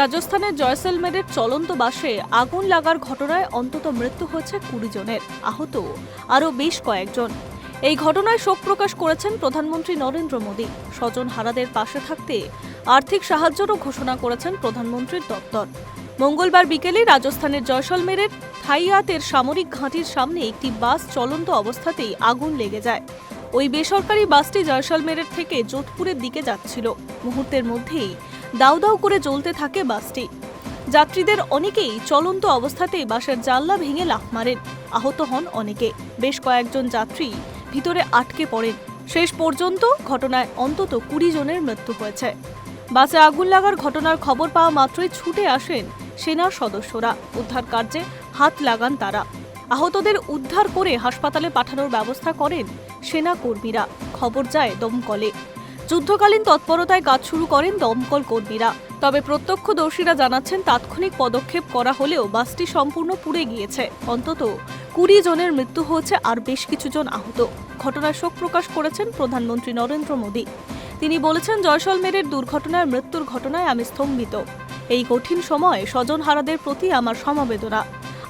রাজস্থানের জয়সলমেরের চলন্ত বাসে আগুন লাগার ঘটনায় অন্তত মৃত্যু হয়েছে কুড়ি জনের, আহত আরও বেশ কয়েকজন। এই ঘটনায় শোক প্রকাশ করেছেন প্রধানমন্ত্রী নরেন্দ্র মোদী। স্বজন হারাদের পাশে থাকতে আর্থিক সাহায্যেরও ঘোষণা করেছেন প্রধানমন্ত্রীর দপ্তর। মঙ্গলবার বিকেলে রাজস্থানের জয়সলমেরের থাইয়াতের সামরিক ঘাঁটির সামনে একটি বাস চলন্ত অবস্থাতেই আগুন লেগে যায়। ওই বেসরকারি বাসটি জয়সলমেরের থেকে যোধপুরের দিকে যাচ্ছিল। মুহূর্তের মধ্যেই দাউ দাউ করে জ্বলতে থাকে বাসটি। যাত্রীদের অনেকেই চলন্ত অবস্থাতেই বাসের জানলা ভেঙে লাফ মারেন। আহত হন অনেকে। বেশ কয়েকজন যাত্রী ভিতরে আটকে পড়েন। শেষ পর্যন্ত ঘটনায় অন্তত কুড়ি জনের মৃত্যু হয়েছে। বাসে আগুন লাগার ঘটনার খবর পাওয়া মাত্রই ছুটে আসেন সেনার সদস্যরা। উদ্ধার কার্যে হাত লাগান তারা। আহতদের উদ্ধার করে হাসপাতালে পাঠানোর ব্যবস্থা করেন সেনা কর্মীরা। খবর যায় দমকলে। যুদ্ধকালীন তৎপরতায় কাজ শুরু করেন দমকল কর্মীরা। তবে প্রত্যক্ষদর্শীরা জানাচ্ছেন, তাৎক্ষণিক পদক্ষেপ করা হলেও বাসটি সম্পূর্ণ পুড়ে গিয়েছে। অন্তত কুড়ি জনের মৃত্যু হয়েছে আর বেশ কিছুজন আহত। ঘটনায় শোক প্রকাশ করেছেন প্রধানমন্ত্রী নরেন্দ্র মোদী। তিনি বলেছেন, জয়সলমেরের দুর্ঘটনায় মৃত্যুর ঘটনায় আমি স্তম্ভিত। এই কঠিন সময়ে স্বজনহারাদের প্রতি আমার সমবেদনা।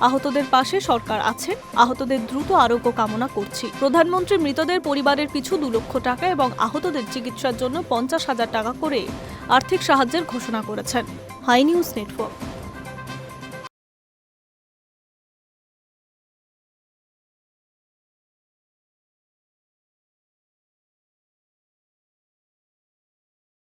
আহতদের পাশে সরকার আছে আহতদের দ্রুত আরোগ্য কামনা করছি। প্রধানমন্ত্রী মৃতদের পরিবারের পিছু দু লক্ষ টাকা এবং আহতদের চিকিৎসার জন্য পঞ্চাশ হাজার টাকা করে আর্থিক সাহায্যের ঘোষণা করেছেন। High news network.